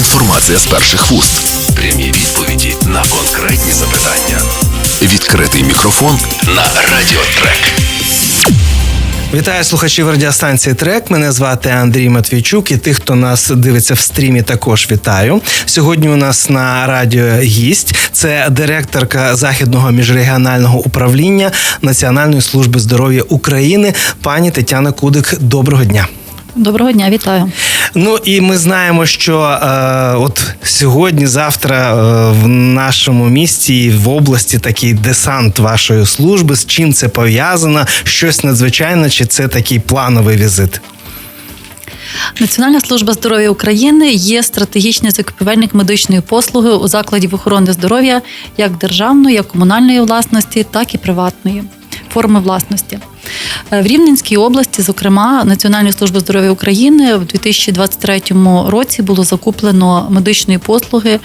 Інформація з перших вуст. Прямі відповіді на конкретні запитання. Відкритий мікрофон на Радіотрек. Вітаю слухачів радіостанції Трек. Мене звати Андрій Матвійчук. І тих, хто нас дивиться в стрімі, також вітаю. Сьогодні у нас на радіо гість це директорка західного міжрегіонального управління Національної служби здоров'я України, пані Тетяна Кудик. Доброго дня. Доброго дня, вітаю. Ну і ми знаємо, що е, от сьогодні, завтра е, в нашому місті і в області такий десант вашої служби. З чим це пов'язано? Щось надзвичайне, чи це такий плановий візит? Національна служба здоров'я України є стратегічний закупівельник медичної послуги у закладів охорони здоров'я як державної, як комунальної власності, так і приватної форми власності. Е, В Рівненській області, зокрема, Національної служби здоров'я України в 2023 році було закуплено медичної послуги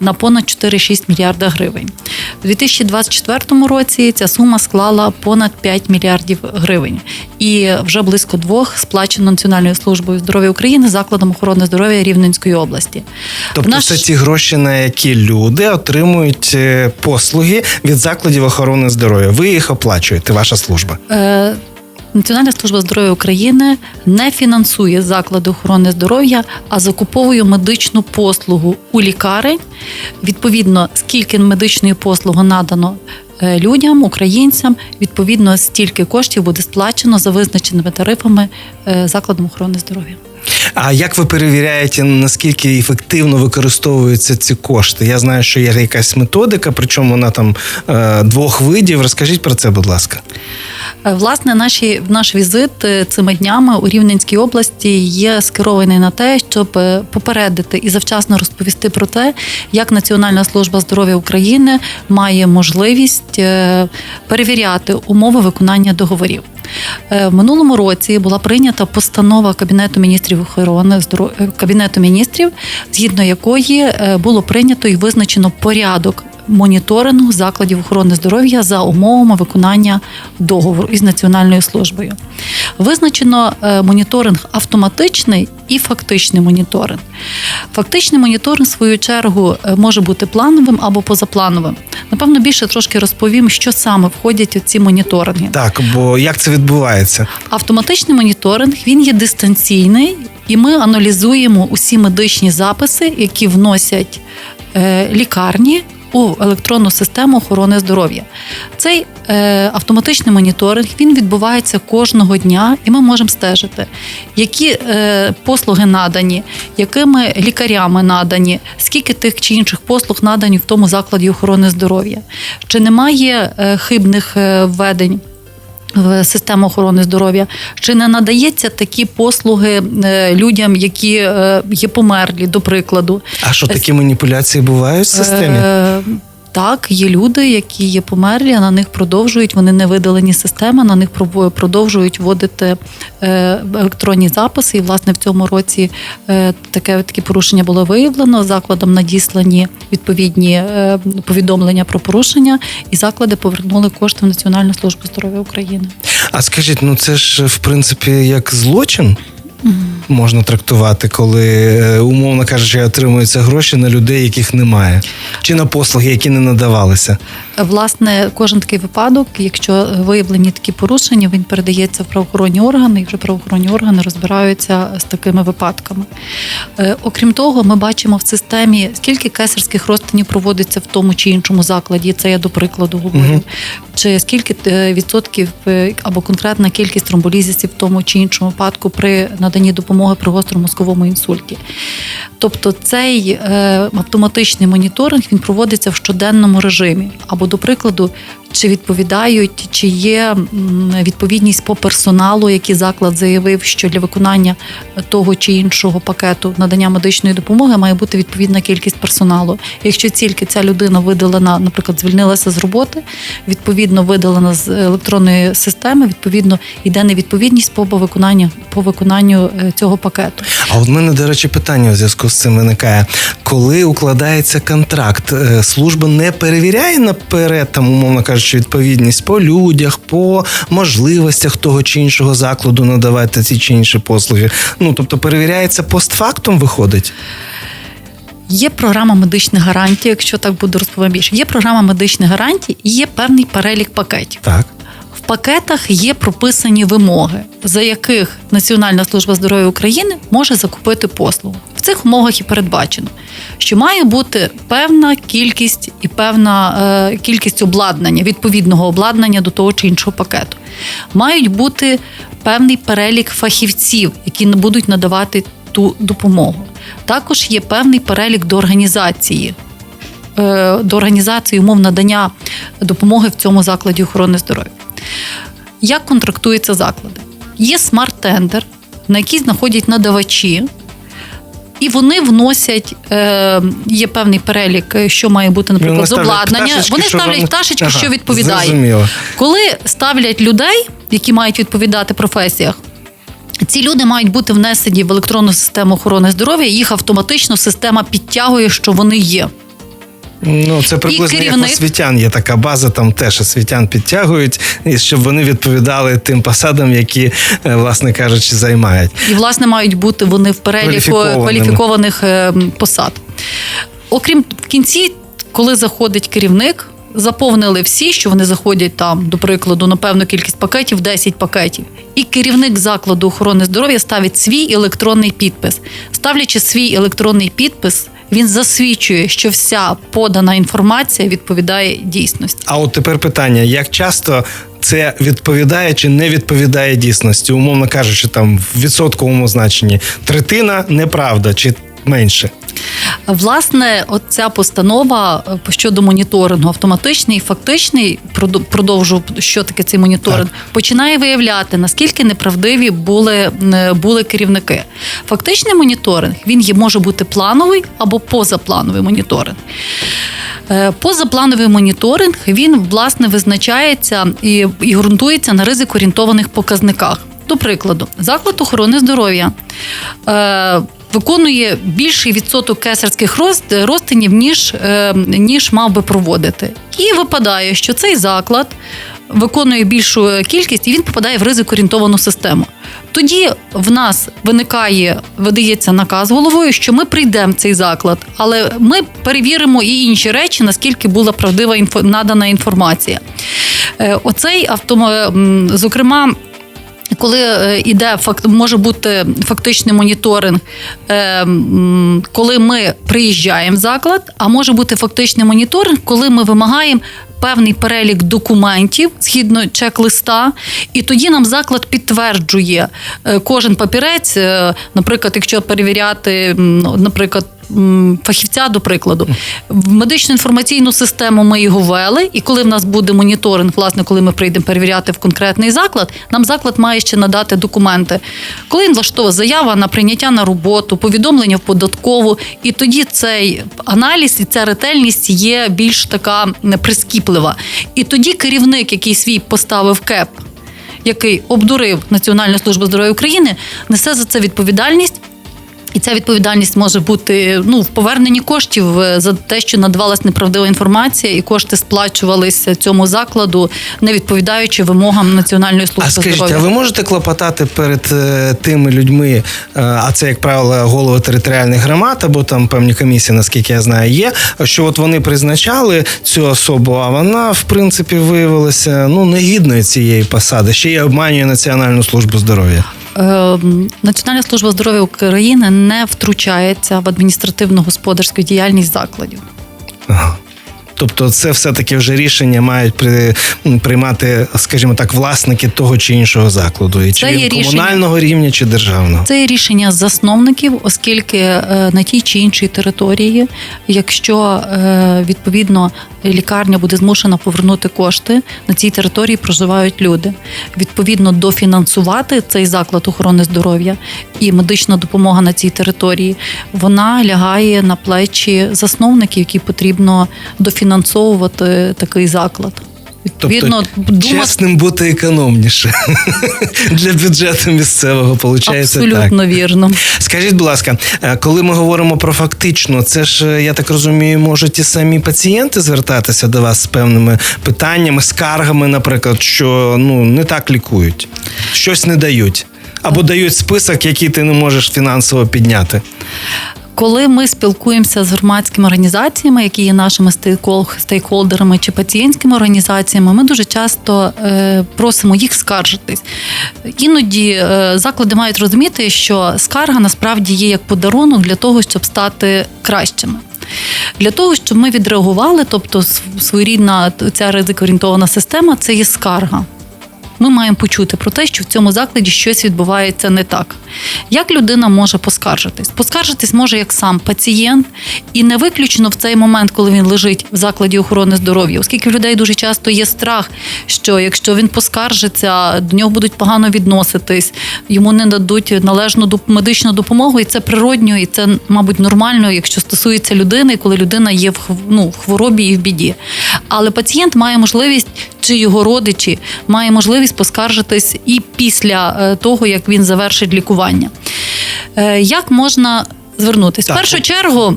на понад 4,6 мільярда гривень. У 2024 році ця сума склала понад 5 мільярдів гривень, і вже близько двох сплачено Національною службою здоров'я України закладом охорони здоров'я Рівненської області. Тобто, наш- це ті гроші, на які люди отримують е, послуги від закладів охорони здоров'я. Ви їх оплачуєте, ваша служба. Е, Національна служба здоров'я України не фінансує заклади охорони здоров'я, а закуповує медичну послугу у лікарень. Відповідно, скільки медичної послуги надано е, людям, українцям, відповідно, стільки коштів буде сплачено за визначеними тарифами е, закладом охорони здоров'я. А як ви перевіряєте, наскільки ефективно використовуються ці кошти? Я знаю, що є якась методика, причому вона там е, двох видів. Розкажіть про це, будь ласка. Е, Власне, наші, наш візит е, цими днями у Рівненській області є скерований на те, щоб е, попередити і завчасно розповісти про те, як Національна служба здоров'я України має можливість перевіряти умови виконання договорів. В минулому році була прийнята постанова Кабінету міністрів охорони Кабінету міністрів, згідно якої було прийнято і визначено порядок моніторингу закладів охорони здоров'я за умовами виконання договору із національною службою. Визначено е, моніторинг автоматичний і фактичний моніторинг. Фактичний моніторинг, в свою чергу, е, може бути плановим або позаплановим. Напевно, більше трошки розповім, що саме входять у ці моніторинги. Так, бо як це відбувається? Автоматичний моніторинг він є дистанційний, і ми аналізуємо усі медичні записи, які вносять е, лікарні у електронну систему охорони здоров'я. Цей е, автоматичний моніторинг він відбувається кожного дня, і ми можемо стежити, які е, послуги надані, якими лікарями надані, скільки тих чи інших послуг надані в тому закладі охорони здоров'я, чи немає е, хибних е, введень в систему охорони здоров'я, чи не надається такі послуги е, людям, які е, є померлі, до прикладу. А що такі маніпуляції бувають в системі? Е, Так, є люди, які є померлі, а на них продовжують, вони не видалені системи, на них продовжують вводити електронні записи. І, власне, в цьому році таке, такі порушення було виявлено. Закладом надіслані відповідні е, повідомлення про порушення, і заклади повернули кошти в Національну службу здоров'я України. А скажіть, ну це ж в принципі як злочин можна трактувати, коли е, умовно кажучи, отримуються гроші на людей, яких немає, чи на послуги, які не надавалися. Власне, кожен такий випадок, якщо виявлені такі порушення, він передається в правоохоронні органи, і вже правоохоронні органи розбираються з такими випадками. Е, Окрім того, ми бачимо в системі, скільки кесарських розтинів проводиться в тому чи іншому закладі. Це я до прикладу говорю. Мгм. Чи скільки е, відсотків або конкретна кількість тромболізисів в тому чи іншому випадку при наданні допомоги при гостромозковому інсульті. Тобто цей е, автоматичний моніторинг він проводиться в щоденному режимі. Або, до прикладу, чи відповідають, чи є відповідність по персоналу, який заклад заявив, що для виконання того чи іншого пакету надання медичної допомоги має бути відповідна кількість персоналу. Якщо тільки ця людина видалена, наприклад, звільнилася з роботи, відповідно видалена з електронної системи, відповідно йде невідповідність по виконанню по виконанню е, цього пакету. А от мене, до речі, питання у зв'язку з цим виникає. Коли укладається контракт, е, служба не перевіряє наперед, там, умовно кажучи, відповідність по людях, по можливостях того чи іншого закладу надавати ці чи інші послуги. Ну тобто перевіряється постфактум, виходить. Є програма медичних гарантій, якщо так буду розповім більше. Є програма медичних гарантій і є певний перелік пакетів. Так. В пакетах є прописані вимоги, за яких Національна служба здоров'я України може закупити послугу. В цих умовах і передбачено, що має бути певна кількість і певна е, кількість обладнання, відповідного обладнання до того чи іншого пакету. Мають бути певний перелік фахівців, які будуть надавати ту допомогу. Також є певний перелік до організації е, до організації умов надання допомоги в цьому закладі охорони здоров'я. Як контрактуються заклади? Є смарт-тендер, на який знаходять надавачі, і вони вносять, е, є певний перелік, е, що має бути, наприклад, з обладнання. пташечки, Вони ставлять вони- пташечки, Ага, що відповідає. зрозуміло. Коли ставлять людей, які мають відповідати професіях, ці люди мають бути внесені в електронну систему охорони здоров'я, їх автоматично система підтягує, що вони є. Ну, це приблизно як керівник- освітян є така база, там теж освітян підтягують, і щоб вони відповідали тим посадам, які, е, власне кажучи, займають. І, власне, мають бути вони в переліку кваліфікованих е, посад. Окрім в кінці, коли заходить керівник, заповнили всі, що вони заходять там, до прикладу, на певну кількість пакетів, 10 пакетів. І керівник закладу охорони здоров'я ставить свій електронний підпис. Ставлячи свій електронний підпис, він засвідчує, що вся подана інформація відповідає дійсності. А от тепер питання: як часто це відповідає чи не відповідає дійсності? Умовно кажучи, там в відсотковому значенні третина неправда чи менше? Власне, от ця постанова е, щодо моніторингу автоматичний і фактичний, продовжу, що таке цей моніторинг, починає виявляти, наскільки неправдиві були, е, були керівники. Фактичний моніторинг він є, може бути плановий або позаплановий моніторинг. Е, Позаплановий моніторинг він власне визначається і, і ґрунтується на ризик орієнтованих показниках. До прикладу, заклад охорони здоров'я виконує більший відсоток кесарських розтинів, ніж, е, ніж мав би проводити. І випадає, що цей заклад виконує більшу кількість і він попадає в ризик орієнтовану систему. Тоді в нас виникає, видається наказ головою, що ми прийдемо в цей заклад, але ми перевіримо і інші речі, наскільки була правдива надана інформація. Е, Оцей автомо, зокрема. Коли е, іде факт, може бути фактичний моніторинг, е, коли ми приїжджаємо в заклад, а може бути фактичний моніторинг, коли ми вимагаємо певний перелік документів згідно чек-листа, і тоді нам заклад підтверджує е, кожен папірець. Наприклад, якщо перевіряти, ну, наприклад. Фахівця, до прикладу, в медичну інформаційну систему ми його ввели, і коли в нас буде моніторинг, власне, коли ми прийдемо перевіряти в конкретний заклад, нам заклад має ще надати документи. Коли він влаштовує заява на прийняття на роботу, повідомлення в податкову, і тоді цей аналіз і ця ретельність є більш така прискіплива. І тоді керівник, який свій поставив кеп, який обдурив Національну службу здоров'я України, несе за це відповідальність. І ця відповідальність може бути ну в поверненні коштів е, за те, що надавалась неправдива інформація, і кошти сплачувалися цьому закладу, не відповідаючи вимогам Національної служби А скажіть, здоров'я. а ви можете клопотати перед е, тими людьми, е, а це, як правило, голови територіальних громад або там певні комісії, наскільки я знаю, є, що от вони призначали цю особу, а вона, в принципі, виявилася ну негідною цієї посади, ще й обманює Національну службу здоров'я. Е, Національна служба здоров'я України не втручається в адміністративно-господарську діяльність закладів. Тобто, це все-таки вже рішення мають при, приймати, скажімо так, власники того чи іншого закладу, і чи рішення. комунального рівня, чи державного. Це є рішення засновників, оскільки е, на тій чи іншій території, якщо е, відповідно лікарня буде змушена повернути кошти, на цій території проживають люди. Відповідно, дофінансувати цей заклад охорони здоров'я і медична допомога на цій території, вона лягає на плечі засновників, які потрібно дофінансовувати такий заклад. Відповідно, тобто, думати чесним бути економніше для бюджету місцевого, так. абсолютно вірно. Скажіть, будь ласка, е, коли ми говоримо про фактично, це ж е, я так розумію, можуть і самі пацієнти звертатися до вас з певними питаннями, скаргами, наприклад, що ну не так лікують, щось не дають. Або дають список, який ти не можеш фінансово підняти. Коли ми спілкуємося з громадськими організаціями, які є нашими стейкхолдерами чи пацієнтськими організаціями, ми дуже часто е, просимо їх скаржитись. Іноді е, заклади мають розуміти, що скарга насправді є як подарунок для того, щоб стати кращими. Для того, щоб ми відреагували, тобто св- своєрідна ця ризикоорієнтована система, це є скарга. Ми маємо почути про те, що в цьому закладі щось відбувається не так. Як людина може поскаржитись? Поскаржитись може як сам пацієнт, і не виключно в цей момент, коли він лежить в закладі охорони здоров'я, оскільки в людей дуже часто є страх, що якщо він поскаржиться, до нього будуть погано відноситись, йому не дадуть належну медичну допомогу, і це природньо, і це, мабуть, нормально, якщо стосується людини, коли людина є в ну, в хворобі і в біді. Але пацієнт має можливість, чи його родичі має можливість поскаржитись і після е, того, як він завершить лікування. Е, Як можна звернутися? В першу чергу.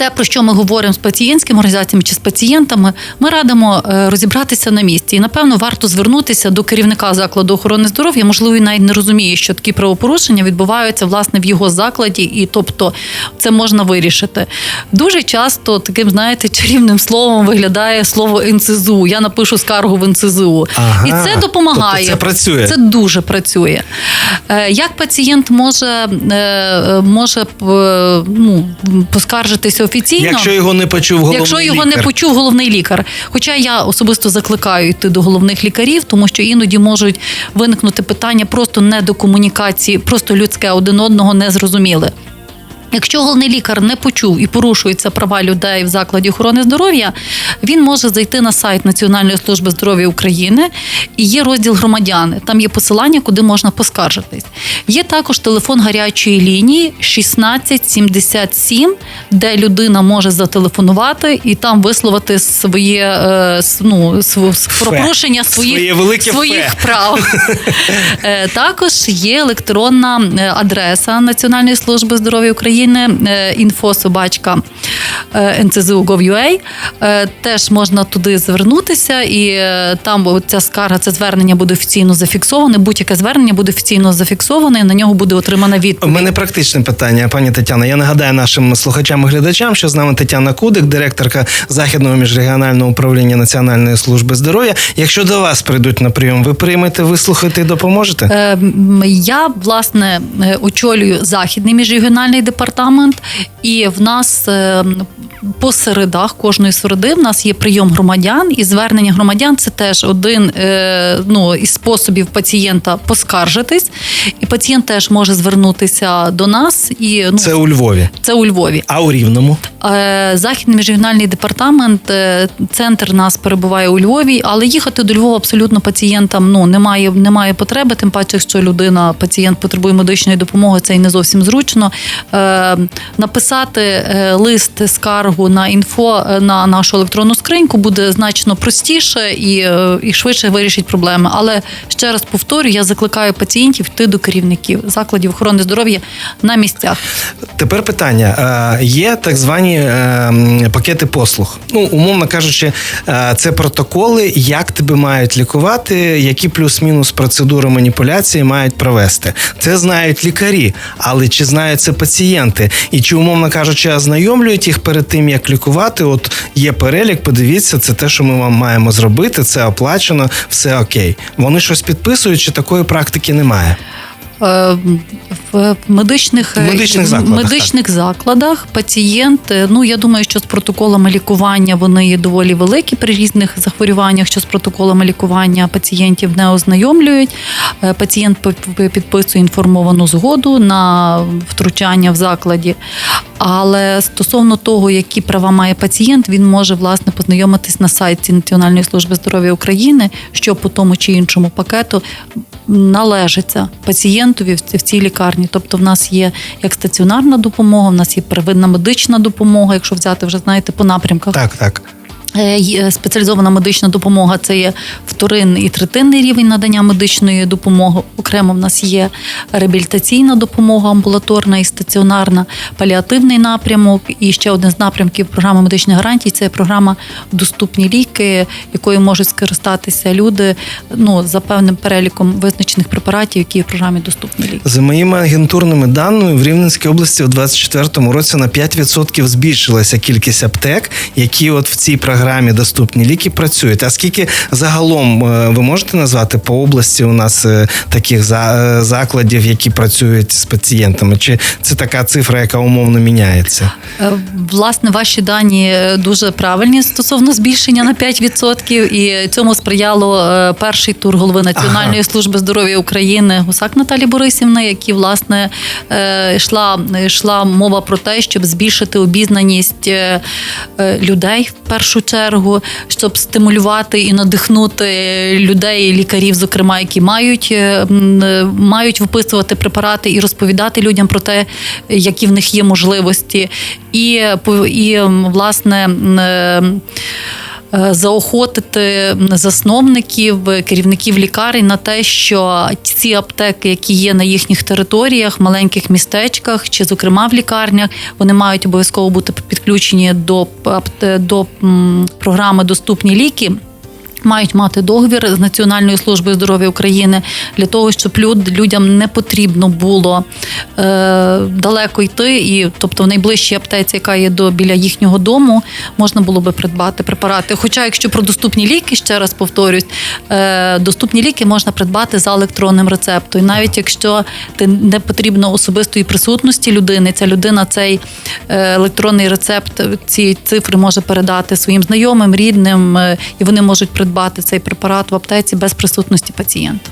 Те, про що ми говоримо з пацієнтськими організаціями чи з пацієнтами, ми радимо е, розібратися на місці. І напевно варто звернутися до керівника закладу охорони здоров'я. Можливо, він навіть не розуміє, що такі правопорушення відбуваються власне в його закладі, і тобто це можна вирішити. Дуже часто таким, знаєте, чарівним словом виглядає слово НЦЗУ. Я напишу скаргу в НЦЗУ. Ага. І це допомагає. Тобто це працює. Це дуже працює. Е, Як пацієнт може, е, може ну, поскаржитися офіційно? Якщо його не почув головний Якщо його лікар. не почув головний лікар. Хоча я особисто закликаю йти до головних лікарів, тому що іноді можуть виникнути питання просто не до комунікації, просто людське один одного не зрозуміли. Якщо головний лікар не почув і порушуються права людей в закладі охорони здоров'я, він може зайти на сайт Національної служби здоров'я України і є розділ громадяни. Там є посилання, куди можна поскаржитись. Є також телефон гарячої лінії 1677, де людина може зателефонувати і там висловити своє е, ну, про порушення своїх, Своє своїх фе. прав. Е, Також є електронна е, адреса Національної служби здоров'я України е, інфособачка е, НЦЗУ.gov.ua. Е, Теж можна туди звернутися, і е, там ця скарга, це звернення буде офіційно зафіксоване. Будь-яке звернення буде офіційно зафіксоване, і на нього буде отримана відповідь. У мене практичне питання, пані Тетяна. Я нагадаю нашим слухачам і глядачам, що з нами Тетяна Кудик, директорка західного міжрегіонального управління Національної служби здоров'я. Якщо до вас прийдуть на прийом, ви приймете, вислухаєте і допоможете? Е, Я власне е, очолюю західний міжрегіональний департамент, і в нас е, по середах кожної середи в нас є прийом громадян, і звернення громадян це теж один е, ну, із способів пацієнта поскаржитись, і пацієнт теж може звернутися до нас. І ну Це у Львові. це у Львові. А у Рівному? Е, Західний міжрегіональний департамент, центр нас перебуває у Львові, але їхати до Львова абсолютно пацієнтам ну немає, немає потреби, тим паче, що людина, пацієнт потребує медичної допомоги, це і не зовсім зручно. Е, Написати е, лист скаргу на інфо е, на нашу електронну скриньку буде значно простіше і, е, і швидше вирішить проблеми. Але ще раз повторю, я закликаю пацієнтів йти до керівників закладів охорони здоров'я на місцях. Тепер питання: є так звані е, пакети послуг. Ну, умовно кажучи, це протоколи, як тебе мають лікувати, які плюс-мінус процедури маніпуляції мають провести. Це знають лікарі, але чи знають це пацієнти? І чи, умовно кажучи, ознайомлюють їх перед тим, як лікувати? От є перелік, подивіться, це те, що ми вам маємо зробити, це оплачено, все окей. Вони щось підписують, чи такої практики немає? Е, В медичних, медичних закладах, медичних закладах пацієнт, е, ну я думаю, що з протоколами лікування вони є доволі великі при різних захворюваннях, що з протоколами лікування пацієнтів не ознайомлюють. Е, Пацієнт пи- підписує інформовану згоду на втручання в закладі. Але стосовно того, які права має пацієнт, він може власне познайомитись на сайті Національної служби здоров'я України, що по тому чи іншому пакету належиться пацієнтові в цій лікарні. Тобто, в нас є як стаціонарна допомога, в нас є первинна медична допомога, якщо взяти вже знаєте по напрямках. Так, так. Е, є Спеціалізована медична допомога це є вторинний і третинний рівень надання медичної допомоги. Окремо в нас є реабілітаційна допомога, амбулаторна і стаціонарна, паліативний напрямок. І ще один з напрямків програми медичних гарантій це програма Доступні ліки, якою можуть скористатися люди ну, за певним переліком визначених препаратів, які в програмі Доступні ліки. За моїми агентурними даними, в Рівненській області у 2024 році на 5% збільшилася кількість аптек, які от в цій програмі доступні ліки працюють. А скільки загалом е, ви можете назвати по області у нас е, таких за- е, закладів, які працюють з пацієнтами? Чи це така цифра, яка умовно міняється? Власне, ваші дані дуже правильні стосовно збільшення на 5%, і цьому сприяло перший тур голови Національної служби здоров'я України Гусак Наталі Борисівни, які власне йшла, йшла мова про те, щоб збільшити обізнаність людей в першу чергу, щоб стимулювати і надихнути людей, лікарів, зокрема, які мають, е, е, мають виписувати препарати і розповідати людям про те, які в них є можливості, і, е, і власне. Е, Заохотити засновників, керівників лікарень на те, що ці аптеки, які є на їхніх територіях, маленьких містечках чи, зокрема, в лікарнях, вони мають обов'язково бути підключені до, до програми Доступні ліки. Мають мати договір з Національною службою здоров'я України для того, щоб люд, людям не потрібно було е, далеко йти, і тобто в найближчій аптеці, яка є до біля їхнього дому, можна було би придбати препарати. Хоча, якщо про доступні ліки, ще раз повторюсь, е, доступні ліки можна придбати за електронним рецептом. І навіть якщо ти не потрібно особистої присутності людини, ця людина цей е, електронний рецепт, ці цифри може передати своїм знайомим, рідним, е, і вони можуть придбати цей препарат в аптеці без присутності пацієнта.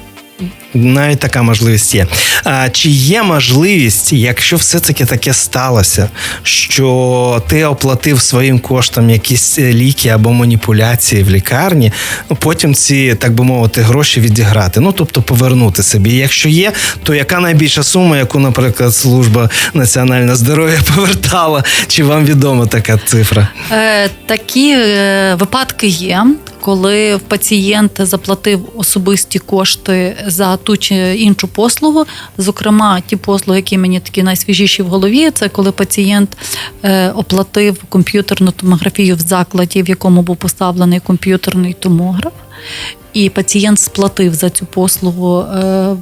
Навіть така можливість є. А чи є можливість, якщо все таки таке сталося, що ти оплатив своїм коштом якісь е, ліки або маніпуляції в лікарні, ну потім ці, так би мовити, гроші відіграти, ну тобто повернути собі. Якщо є, то яка найбільша сума, яку, наприклад, служба національного здоров'я повертала? Чи вам відома така цифра? Е, такі е, випадки є, коли пацієнт заплатив особисті кошти за ту чи іншу послугу. Зокрема, ті послуги, які мені такі найсвіжіші в голові, це коли пацієнт е, оплатив комп'ютерну томографію в закладі, в якому був поставлений комп'ютерний томограф. І пацієнт сплатив за цю послугу е,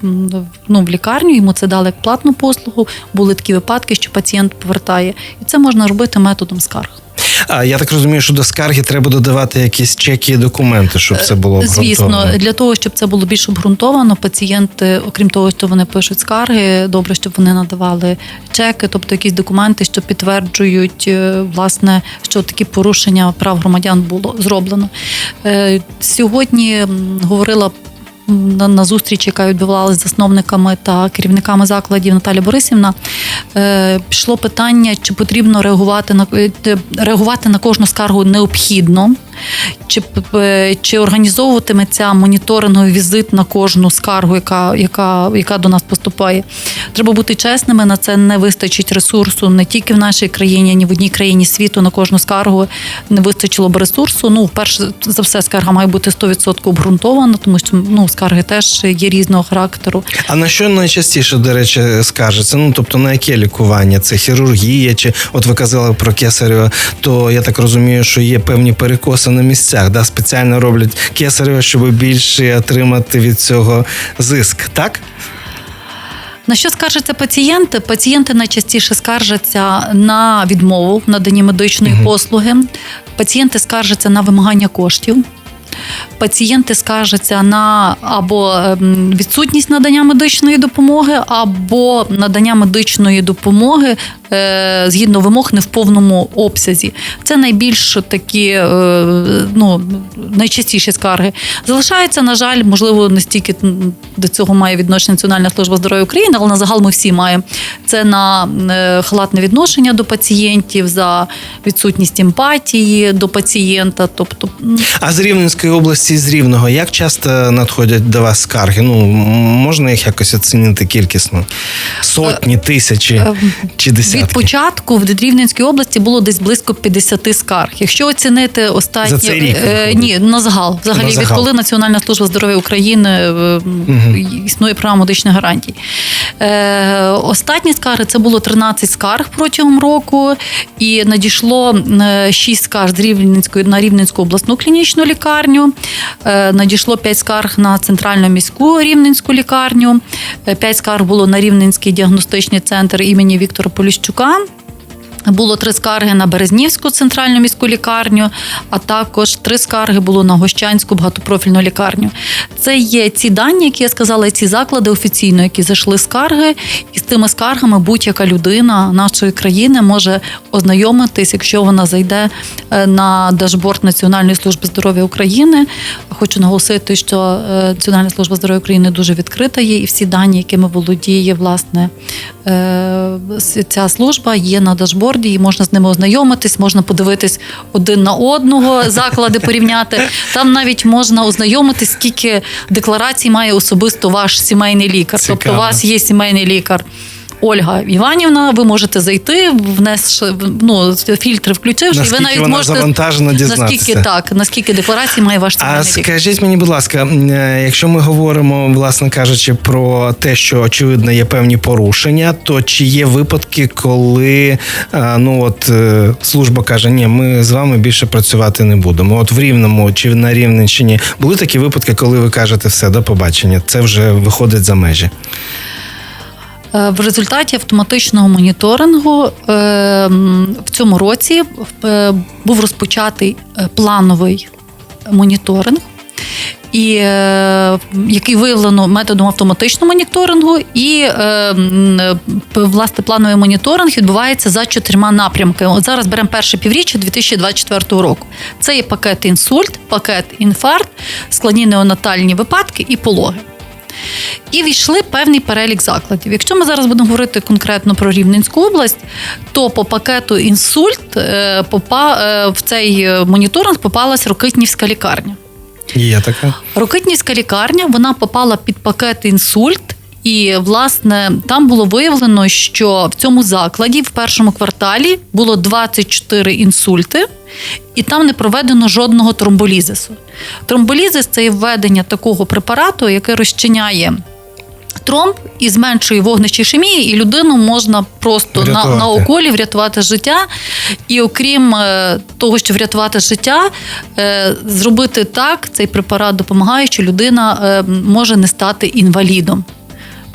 ну, в лікарню, йому це дали як платну послугу. Були такі випадки, що пацієнт повертає. І це можна робити методом скарг. А я так розумію, що до скарги треба додавати якісь чеки і документи, щоб це було Звісно, для того, щоб це було більш обґрунтовано, пацієнти, окрім того, що вони пишуть скарги, добре, щоб вони надавали чеки, тобто якісь документи, що підтверджують е, власне, що такі порушення прав громадян було зроблено. Е, Сьогодні говорила. На, на зустріч, яка відбувалася з засновниками та керівниками закладів Наталя Борисівна, е, пішло питання, чи потрібно реагувати на е, реагувати на кожну скаргу необхідно, чи, чи організовуватиметься моніторинговий візит на кожну скаргу, яка, яка, яка до нас поступає. Треба бути чесними, на це не вистачить ресурсу не тільки в нашій країні, ні в одній країні світу на кожну скаргу не вистачило б ресурсу. Ну, перше за все, скарга має бути 100% обґрунтована, тому що ну, скарги теж є різного характеру. А на що найчастіше, до речі, скажеться? Ну тобто на яке лікування? Це хірургія, чи от ви казали про кесарева, то я так розумію, що є певні перекоси на місцях, да? спеціально роблять кесарева, щоб більше отримати від цього зиск, так? На що скаржаться пацієнти? Пацієнти найчастіше скаржаться на відмову в наданні медичної послуги. Пацієнти скаржаться на вимагання коштів. Пацієнти скаржаться на або ем, відсутність надання медичної допомоги, або надання медичної допомоги згідно вимог не в повному обсязі. Це найбільш такі е, ну, найчастіші скарги. Залишається, на жаль, можливо, не стільки до цього має відношення Національна служба здоров'я України, але на загал ми всі маємо. Це на е, халатне відношення до пацієнтів, за відсутність емпатії до пацієнта. Тобто, А з Рівненської області, з Рівного, як часто надходять до вас скарги? Ну можна їх якось оцінити кількісно? Сотні, тисячі чи десятки? Від початку в Рівненській області було десь близько 50 скарг. Якщо оцінити останні За цей рік е, ні, на загал, взагалі На загал. відколи Національна служба здоров'я України е, існує програма медичних гарантій. Е, останні скарги це було 13 скарг протягом року, і надійшло 6 скарг з Рівненської на Рівненську обласну клінічну лікарню. Е, надійшло 5 скарг на центральну міську рівненську лікарню. 5 скарг було на Рівненський діагностичний центр імені Віктора Поліщука. Вакарчука. Було три скарги на Березнівську центральну міську лікарню, а також три скарги було на Гощанську багатопрофільну лікарню. Це є ці дані, які я сказала, ці заклади офіційно, які зайшли скарги, і з тими скаргами будь-яка людина нашої країни може ознайомитись, якщо вона зайде е, на дашборд Національної служби здоров'я України. Хочу наголосити, що е, Національна служба здоров'я України дуже відкрита є, і всі дані, якими володіє власне е, ця служба, є на дашборді, і можна з ними ознайомитись, можна подивитись один на одного, заклади порівняти. Там навіть можна ознайомитись, скільки декларацій має особисто ваш сімейний лікар. Цікаво. Тобто, у вас є сімейний лікар. Ольга Іванівна, ви можете зайти, внесши ну, фільтри включивши, і ви навіть вона можете завантажена, дізнатися. наскільки так, наскільки декларацій має ваш А скажіть мені, будь ласка, е, якщо ми говоримо, власне кажучи, про те, що очевидно є певні порушення, то чи є випадки, коли е, ну от е, служба каже, ні, ми з вами більше працювати не будемо. От в Рівному чи на Рівненщині були такі випадки, коли ви кажете, все, до побачення, це вже виходить за межі. Е, В результаті автоматичного моніторингу е, в цьому році е, був розпочатий плановий моніторинг. І який виявлено методом автоматичного моніторингу, і власне плановий моніторинг відбувається за чотирма напрямками. От зараз беремо перше півріччя 2024 року. Це є пакет інсульт, пакет інфаркт, складні неонатальні випадки і пологи. І війшли певний перелік закладів. Якщо ми зараз будемо говорити конкретно про Рівненську область, то по пакету інсульт е, е, в цей е, моніторинг попалась Рокитнівська лікарня. Є така. Рокитнівська лікарня вона попала під пакет інсульт. І власне там було виявлено, що в цьому закладі в першому кварталі було 24 інсульти, і там не проведено жодного тромболізису. Тромболізис це є введення такого препарату, яке розчиняє тромб і зменшує вогнище ішемії, і людину можна просто на, Врятувати. на уколі врятувати життя. І окрім е, того, що врятувати життя, е, зробити так, цей препарат допомагає, що людина е, може не стати інвалідом.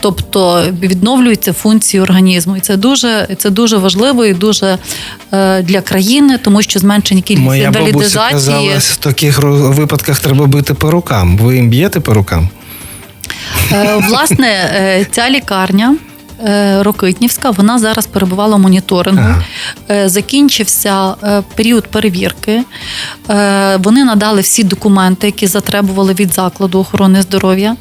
Тобто відновлюються функції організму, і це дуже це дуже важливо і дуже е, для країни, тому що зменшення кількість інвалідизації. казала, в таких випадках треба бити по рукам. Ви їм б'єте по рукам? Е, Власне, е, ця лікарня. Е, Рокитнівська, вона зараз перебувала в моніторингу. Ага. Е, Закінчився е, період перевірки. Вони надали всі документи, які затребували від закладу охорони здоров'я.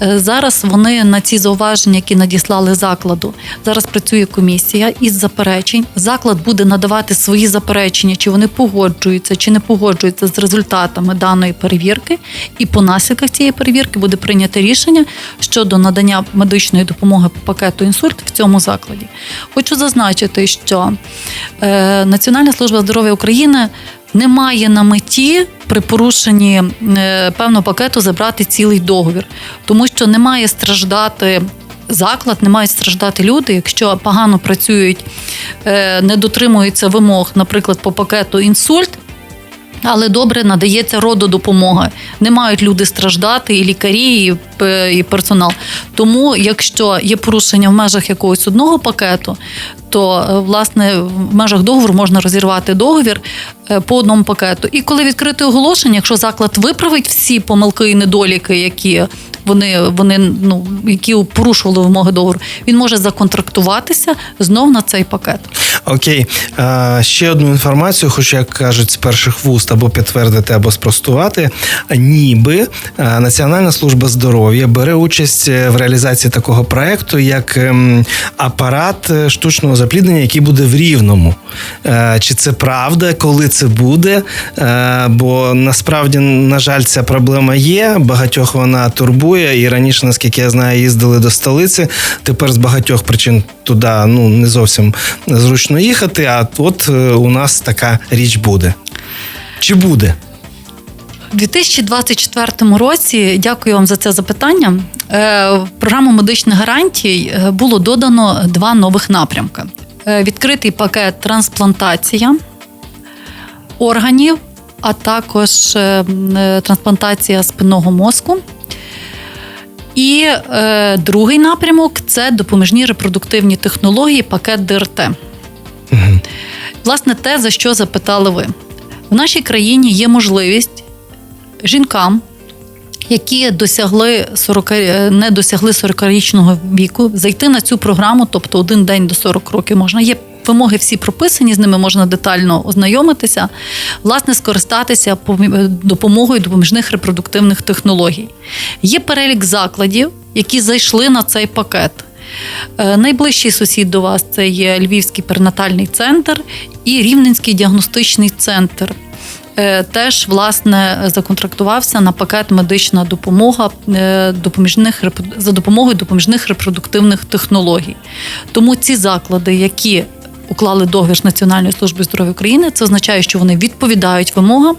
Зараз вони на ці зауваження, які надіслали закладу, зараз працює комісія із заперечень. Заклад буде надавати свої заперечення, чи вони погоджуються, чи не погоджуються з результатами даної перевірки. І по наслідках цієї перевірки буде прийнято рішення щодо надання медичної допомоги по пакету інсульт в цьому закладі. Хочу зазначити, що е, Національна служба здоров'я України не має на меті при порушенні е, певного пакету забрати цілий договір, тому що не має страждати. Заклад не мають страждати люди, якщо погано працюють, е, не дотримуються вимог, наприклад, по пакету інсульт, але добре надається рододопомога. Не мають люди страждати, і лікарі, і персонал. Тому, якщо є порушення в межах якогось одного пакету, то е, власне в межах договору можна розірвати договір е, по одному пакету. І коли відкрите оголошення, якщо заклад виправить всі помилки і недоліки, які вони, вони ну які порушували вимоги договору, він може законтрактуватися знов на цей пакет. Окей, Е, ще одну інформацію, хоч як кажуть з перших вуст або підтвердити, або спростувати. Ніби Національна служба здоров'я бере участь в реалізації такого проекту, як ем, апарат штучного запліднення, який буде в рівному. Е, Чи це правда, коли це буде? Е, Бо насправді, на жаль, ця проблема є. Багатьох вона турбує. І раніше, наскільки я знаю, їздили до столиці. Тепер з багатьох причин туди ну не зовсім зручно їхати. А от е, у нас така річ буде. Чи буде? У 2024 році, дякую вам за це запитання. е, В програму медичних гарантій е, було додано два нових напрямки: Е, відкритий пакет трансплантація органів, а також трансплантація спинного мозку. І е, другий напрямок це допоміжні репродуктивні технології, пакет ДРТ. Власне, те, за що запитали ви. В нашій країні є можливість жінкам, які досягли 40, е, не досягли 40-річного віку, зайти на цю програму, тобто один день до 40 років можна. Є вимоги всі прописані, з ними можна детально ознайомитися, власне, скористатися е, допомогою допоміжних репродуктивних технологій. Є перелік закладів, які зайшли на цей пакет. Е, Найближчий сусід до вас це є Львівський перинатальний центр і Рівненський діагностичний центр. Е, Теж власне законтрактувався на пакет медична допомога е, допоміжних за допомогою допоміжних репродуктивних технологій. Тому ці заклади, які уклали договір з Національною службою здоров'я України, це означає, що вони відповідають вимогам,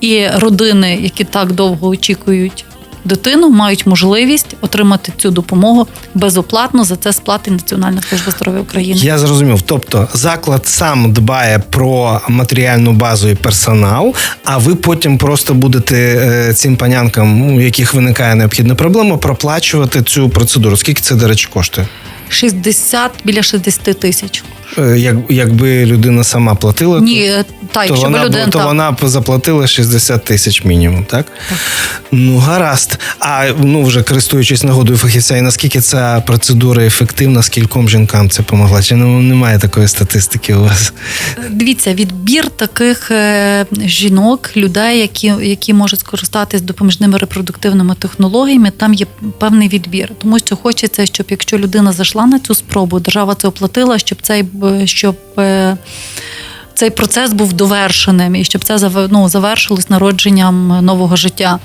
і родини, які так довго очікують дитину, мають можливість отримати цю допомогу безоплатно. За це сплати Національна служба здоров'я України. Я зрозумів. Тобто заклад сам дбає про матеріальну базу і персонал, а ви потім просто будете е, цим панянкам, у яких виникає необхідна проблема, проплачувати цю процедуру. Скільки це, до речі, коштує? 60 біля 60 тисяч. Е, Як, якби людина сама платила, Ні, е, та то, вона, людина то так. вона б заплатила 60 тисяч мінімум, так? Ну, гаразд. А ну вже користуючись нагодою фахівця, і наскільки ця процедура ефективна, скільком жінкам це помогла? Чи ну, немає такої статистики у вас? Дивіться, відбір таких е, жінок, людей, які, які можуть скористатись допоміжними репродуктивними технологіями, там є певний відбір. Тому що хочеться, щоб якщо людина зайшла на цю спробу, держава це оплатила, щоб цей щоб. Е, Цей процес був довершеним і щоб це ну, завершилось народженням нового життя.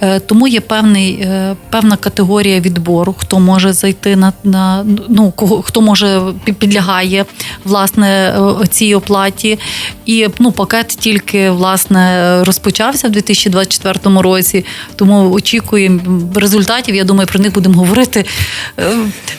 Е, Тому є певний, е, певна категорія відбору, хто може зайти на, на ну, кого, хто може підлягає власне е, цій оплаті. І ну, пакет тільки власне розпочався в 2024 році. Тому очікуємо результатів. Я думаю, про них будемо говорити е,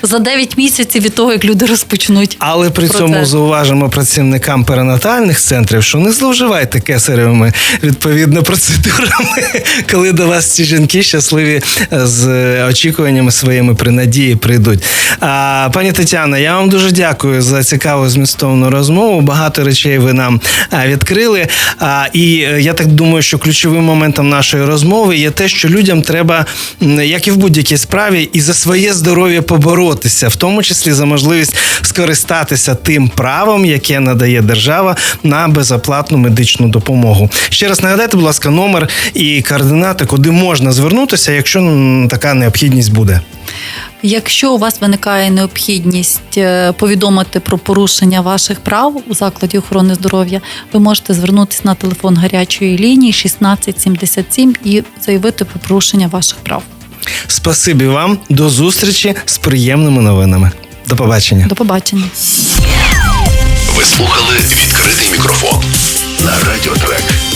за 9 місяців від того, як люди розпочнуть. Але при процес. цьому зауважимо працівникам перинатальних центрів, що не зловживайте кесаревими відповідно процедурами, коли до вас ці жінки щасливі е, з очікуваннями своїми при надії прийдуть. А, пані Тетяна, я вам дуже дякую за цікаву змістовну розмову. Багато речей ви нам відкрили. А, і е, я так думаю, що ключовим моментом нашої розмови є те, що людям треба, як і в будь-якій справі, і за своє здоров'я поборотися, в тому числі за можливість скористатися тим правом, яке надає держава на безоплатну медичну допомогу. Ще раз нагадайте, будь ласка, номер і координати, куди можна звернутися, якщо така необхідність буде. Якщо у вас виникає необхідність е, повідомити про порушення ваших прав у закладі охорони здоров'я, ви можете звернутися на телефон гарячої лінії 1677 і заявити про порушення ваших прав. Спасибі вам, до зустрічі з приємними новинами. До побачення. До побачення слухали відкритий мікрофон на радіотрек.